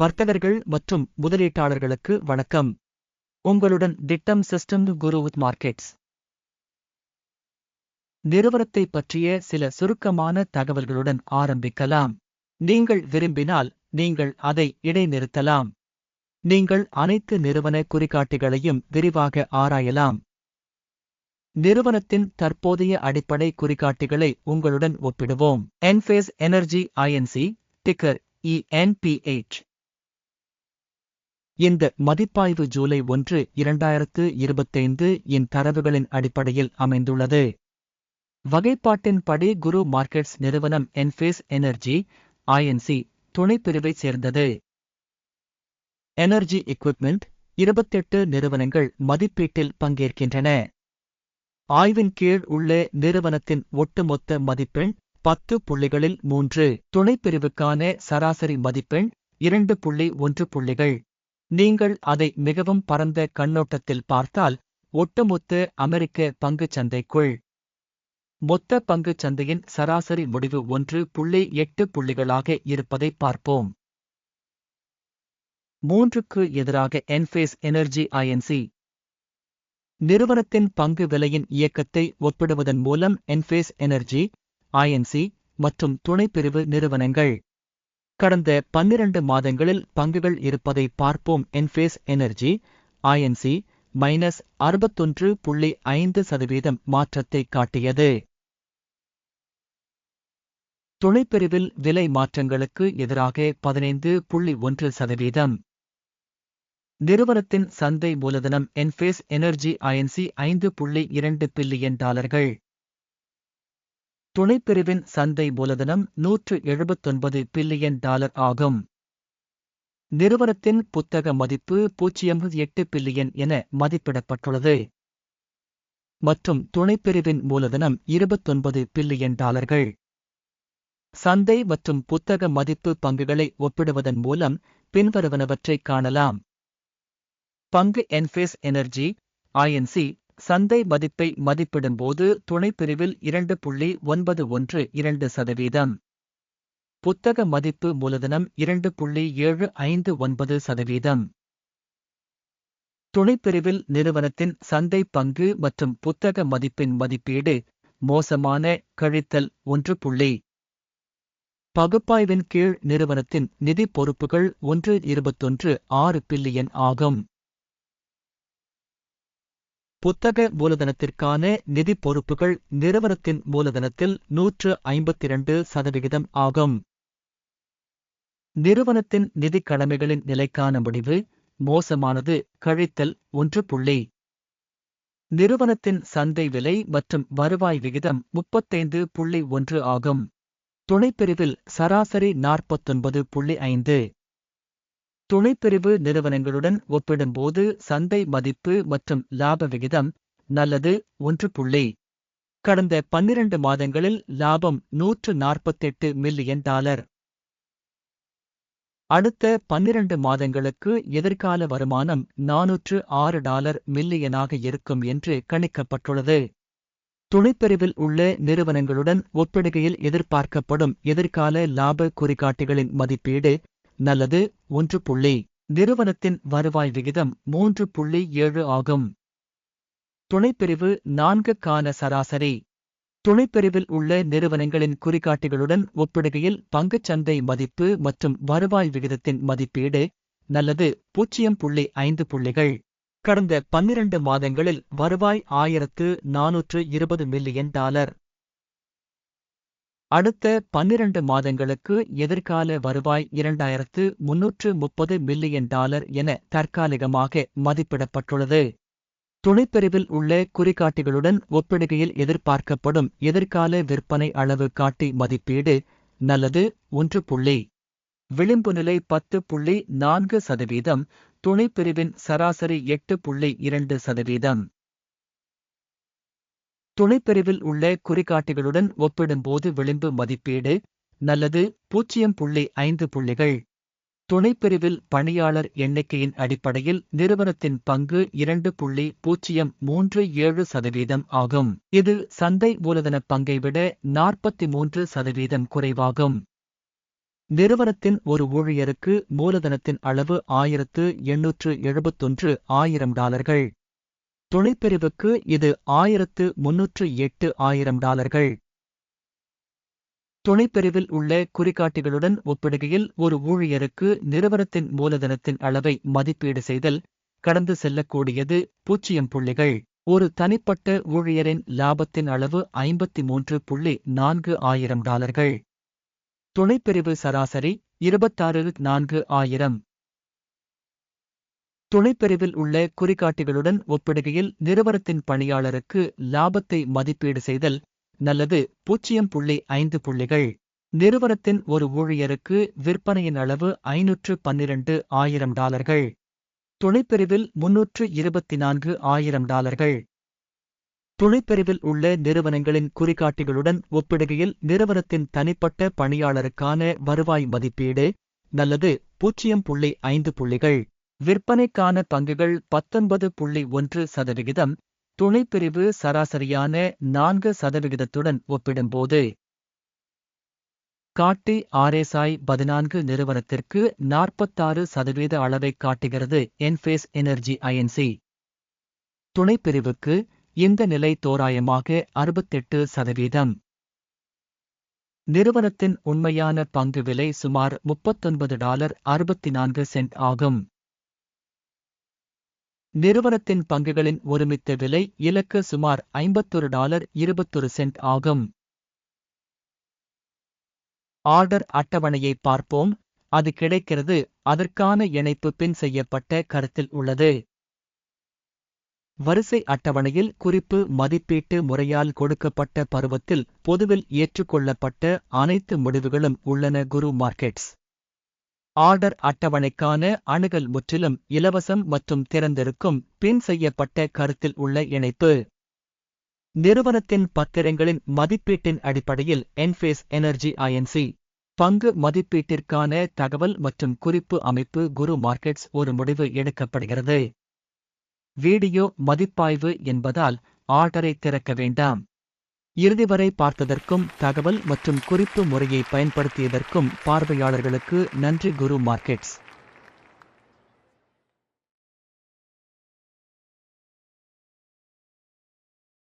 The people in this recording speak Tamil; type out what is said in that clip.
வர்த்தகர்கள் மற்றும் முதலீட்டாளர்களுக்கு வணக்கம். உங்களுடன் திட்டம் சிஸ்டம் குரு வித் மார்க்கெட்ஸ். நிறுவனத்தை பற்றிய சில சுருக்கமான தகவல்களுடன் ஆரம்பிக்கலாம். நீங்கள் விரும்பினால் நீங்கள் அதை இடைநிறுத்தலாம். நீங்கள் அனைத்து நிறுவன குறிகாட்டிகளையும் விரிவாக ஆராயலாம். நிறுவனத்தின் தற்போதைய அடிப்படை குறிகாட்டிகளை உங்களுடன் ஒப்பிடுவோம். Enphase Energy Inc ticker ENPH இந்த மதிப்பாய்வு ஜூலை ஒன்று இரண்டாயிரத்து இருபத்தைந்து இன் தரவுகளின் அடிப்படையில் அமைந்துள்ளது. வகைப்பாட்டின்படி குரு மார்க்கெட்ஸ் நிறுவனம் என்ஃபேஸ் எனர்ஜி ஐஎன்சி துணைப்பிரிவைச் சேர்ந்தது. எனர்ஜி எக்விப்மெண்ட் இருபத்தெட்டு நிறுவனங்கள் மதிப்பீட்டில் பங்கேற்கின்றன. ஆய்வின் கீழ் உள்ள நிறுவனத்தின் ஒட்டுமொத்த மதிப்பெண் பத்து புள்ளிகளில் மூன்று. துணைப்பிரிவுக்கான சராசரி மதிப்பெண் இரண்டு புள்ளி ஒன்று புள்ளிகள். நீங்கள் அதை மிகவும் பரந்த கண்ணோட்டத்தில் பார்த்தால் ஒட்டுமொத்த அமெரிக்க பங்குச் சந்தைக்குள். மொத்த பங்குச் சந்தையின் சராசரி முடிவு ஒன்று புள்ளி எட்டு புள்ளிகளாக இருப்பதை பார்ப்போம். மூன்றுக்கு எதிராக என்ஃபேஸ் எனர்ஜி ஐஎன்சி நிறுவனத்தின் பங்கு விலையின் இயக்கத்தை ஒப்பிடுவதன் மூலம் என்ஃபேஸ் எனர்ஜி ஐஎன்சி மற்றும் துணைப்பிரிவு நிறுவனங்கள். கடந்த பன்னிரண்டு மாதங்களில் பங்குகள் இருப்பதை பார்ப்போம். என்ஃபேஸ் எனர்ஜி ஐஎன்சி மைனஸ் அறுபத்தொன்று புள்ளி ஐந்து சதவீதம் மாற்றத்தை காட்டியது. துணைப்பிரிவில் விலை மாற்றங்களுக்கு எதிராக பதினைந்து புள்ளி ஒன்று சதவீதம். நிறுவனத்தின் சந்தை மூலதனம் என்ஃபேஸ் எனர்ஜி ஐஎன்சி ஐந்து புள்ளி இரண்டு பில்லியன் டாலர்கள். துணைப்பிரிவின் சந்தை மூலதனம் நூற்று எழுபத்தொன்பது பில்லியன் டாலர் ஆகும். நிறுவனத்தின் புத்தக மதிப்பு பூஜ்ஜியம் எட்டு பில்லியன் என மதிப்பிடப்பட்டுள்ளது. மற்றும் துணைப்பிரிவின் மூலதனம் இருபத்தொன்பது பில்லியன் டாலர்கள். சந்தை மற்றும் புத்தக மதிப்பு பங்குகளை ஒப்பிடுவதன் மூலம் பின்வருவனவற்றை காணலாம். பங்கு என்ஃபேஸ் எனர்ஜி ஐஎன்சி சந்தை மதிப்பை மதிப்பிடும்போது துணைப்பிரிவில் இரண்டு புள்ளி ஒன்பது ஒன்று இரண்டு சதவீதம். புத்தக மதிப்பு மூலதனம் இரண்டு புள்ளி ஏழு ஐந்து ஒன்பது சதவீதம். துணைப்பிரிவில் நிறுவனத்தின் சந்தை பங்கு மற்றும் புத்தக மதிப்பின் மதிப்பீடு மோசமான கழித்தல் ஒன்று புள்ளி. பகுப்பாய்வின் கீழ் நிறுவனத்தின் நிதி பொறுப்புகள் ஒன்று இருபத்தொன்று ஆறு பில்லியன் ஆகும். புத்தக மூலதனத்திற்கான நிதி பொறுப்புகள் நிறுவனத்தின் மூலதனத்தில் நூற்று ஐம்பத்தி இரண்டு சதவிகிதம் ஆகும். நிறுவனத்தின் நிதி கடமைகளின் நிலைக்கான முடிவு மோசமானது கழித்தல் ஒன்று புள்ளி. நிறுவனத்தின் சந்தை விலை மற்றும் வருவாய் விகிதம் முப்பத்தைந்து புள்ளி ஒன்று ஆகும். துணைப்பிரிவில் சராசரி நாற்பத்தொன்பது புள்ளி ஐந்து. துணைப்பிரிவு நிறுவனங்களுடன் ஒப்பிடும்போது சந்தை மதிப்பு மற்றும் லாப விகிதம் நல்லது ஒன்று புள்ளி. கடந்த பன்னிரண்டு மாதங்களில் லாபம் நூற்று நாற்பத்தெட்டு மில்லியன் டாலர். அடுத்த பன்னிரண்டு மாதங்களுக்கு எதிர்கால வருமானம் நானூற்று ஆறு டாலர் மில்லியனாக இருக்கும் என்று கணிக்கப்பட்டுள்ளது. துணைப்பிரிவில் உள்ள நிறுவனங்களுடன் ஒப்பிடுகையில் எதிர்பார்க்கப்படும் எதிர்கால லாப குறிகாட்டிகளின் மதிப்பீடு நல்லது ஒன்று புள்ளி. நிறுவனத்தின் வருவாய் விகிதம் மூன்று புள்ளி ஏழு ஆகும். துணைப்பிரிவு நான்குக்கான சராசரி. துணைப்பிரிவில் உள்ள நிறுவனங்களின் குறிகாட்டிகளுடன் ஒப்பிடுகையில் பங்குச்சந்தை மதிப்பு மற்றும் வருவாய் விகிதத்தின் மதிப்பீடு நல்லது பூஜ்ஜியம் புள்ளி ஐந்து புள்ளிகள். கடந்த பன்னிரண்டு மாதங்களில் வருவாய் ஆயிரத்து நானூற்று இருபது மில்லியன் டாலர். அடுத்த பன்னிரண்டு மாதங்களுக்கு எதிர்கால வருவாய் இரண்டாயிரத்து முன்னூற்று முப்பது மில்லியன் டாலர் என தற்காலிகமாக மதிப்பிடப்பட்டுள்ளது. துணைப்பிரிவில் உள்ள குறிகாட்டிகளுடன் ஒப்பிடுகையில் எதிர்பார்க்கப்படும் எதிர்கால விற்பனை அளவு காட்டி மதிப்பீடு நல்லது ஒன்று புள்ளி. விளிம்பு நிலை பத்து புள்ளி நான்கு சதவீதம் துணைப்பிரிவின் சராசரி எட்டு புள்ளி இரண்டு சதவீதம். துணைப்பிரிவில் உள்ள குறிகாட்டிகளுடன் ஒப்பிடும்போது விளிம்பு மதிப்பீடு நல்லது பூஜ்ஜியம் புள்ளி ஐந்து புள்ளிகள். துணைப்பிரிவில் பணியாளர் எண்ணிக்கையின் அடிப்படையில் நிறுவனத்தின் பங்கு இரண்டு புள்ளி பூஜ்ஜியம் மூன்று ஏழு சதவீதம் ஆகும். இது சந்தை மூலதன பங்கை விட நாற்பத்தி மூன்று சதவீதம் குறைவாகும். நிறுவனத்தின் ஒரு ஊழியருக்கு மூலதனத்தின் அளவு ஆயிரத்து எண்ணூற்று எழுபத்தொன்று ஆயிரம் டாலர்கள். துணைப்பிரிவுக்கு இது ஆயிரத்து முன்னூற்று எட்டு ஆயிரம் டாலர்கள். துணைப்பிரிவில் உள்ள குறிகாட்டிகளுடன் ஒப்பிடுகையில் ஒரு ஊழியருக்கு நிறுவனத்தின் மூலதனத்தின் அளவை மதிப்பீடு செய்தல் கடந்து செல்லக்கூடியது பூஜ்ஜியம் புள்ளிகள். ஒரு தனிப்பட்ட ஊழியரின் லாபத்தின் அளவு ஐம்பத்தி மூன்று புள்ளி நான்கு ஆயிரம் டாலர்கள். துணைப்பிரிவு சராசரி இருபத்தாறு நான்கு ஆயிரம். துணைப்பிரிவில் உள்ள குறிகாட்டிகளுடன் ஒப்பிடுகையில் நிறுவனத்தின் பணியாளருக்கு லாபத்தை மதிப்பீடு செய்தல் நல்லது. பூஜ்ஜியம் புள்ளி ஐந்து புள்ளிகள். நிறுவனத்தின் ஒரு ஊழியருக்கு விற்பனையின் அளவு ஐநூற்று பன்னிரண்டு ஆயிரம் டாலர்கள். துணைப்பிரிவில் முன்னூற்று இருபத்தி நான்கு ஆயிரம் டாலர்கள். துணைப்பிரிவில் உள்ள நிறுவனங்களின் குறிகாட்டிகளுடன் ஒப்பிடுகையில் நிறுவனத்தின் தனிப்பட்ட பணியாளருக்கான வருவாய் மதிப்பீடு நல்லது. பூஜ்ஜியம் புள்ளி ஐந்து புள்ளிகள். விற்பனைக்கான பங்குகள் பத்தொன்பது புள்ளி ஒன்று சதவிகிதம் துணைப்பிரிவு சராசரியான நான்கு சதவிகிதத்துடன் ஒப்பிடும்போது. காட்டி ஆர்எஸ்ஐ பதினான்கு நிறுவனத்திற்கு நாற்பத்தாறு சதவீத அளவைக் காட்டுகிறது என்ஃபேஸ் எனர்ஜி ஐஎன்சி. துணைப்பிரிவுக்கு இந்த நிலை தோராயமாக அறுபத்தெட்டு சதவீதம். நிறுவனத்தின் உண்மையான பங்கு விலை சுமார் முப்பத்தொன்பது டாலர் அறுபத்தி நான்கு சென்ட் ஆகும். நிறுவனத்தின் பங்குகளின் ஒருமித்த விலை இலக்கு சுமார் ஐம்பத்தொரு டாலர் இருபத்தொரு சென்ட் ஆகும். ஆர்டர் அட்டவணையை பார்ப்போம். அது கிடைக்கிறது. அதற்கான இணைப்பு பின் செய்யப்பட்ட கருத்தில் உள்ளது. வரிசை அட்டவணையில் குறிப்பு மதிப்பீட்டு முறையால் கொடுக்கப்பட்ட பருவத்தில் பொதுவில் ஏற்றுக்கொள்ளப்பட்ட அனைத்து முடிவுகளும் உள்ளன. குரு மார்க்கெட்ஸ். ஆர்டர் அட்டவணைக்கான அணுகல் முற்றிலும் இலவசம் மற்றும் திறந்திருக்கும் பின் செய்யப்பட்ட கருத்தில் உள்ள இணைப்பு. நிறுவனத்தின் பத்திரங்களின் மதிப்பீட்டின் அடிப்படையில் என்ஃபேஸ் எனர்ஜி ஐஎன்சி பங்கு மதிப்பீட்டிற்கான தகவல் மற்றும் குறிப்பு அமைப்பு குரு மார்க்கெட்ஸ் ஒரு முடிவு எடுக்கப்படுகிறது. வீடியோ மதிப்பாய்வு என்பதால் ஆர்டரை திறக்க வேண்டாம். இறுதி வரை பார்த்ததற்கும் தகவல் மற்றும் குறிப்பு முறையை பயன்படுத்தியதற்கும் பார்வையாளர்களுக்கு நன்றி குரு மார்க்கெட்ஸ்.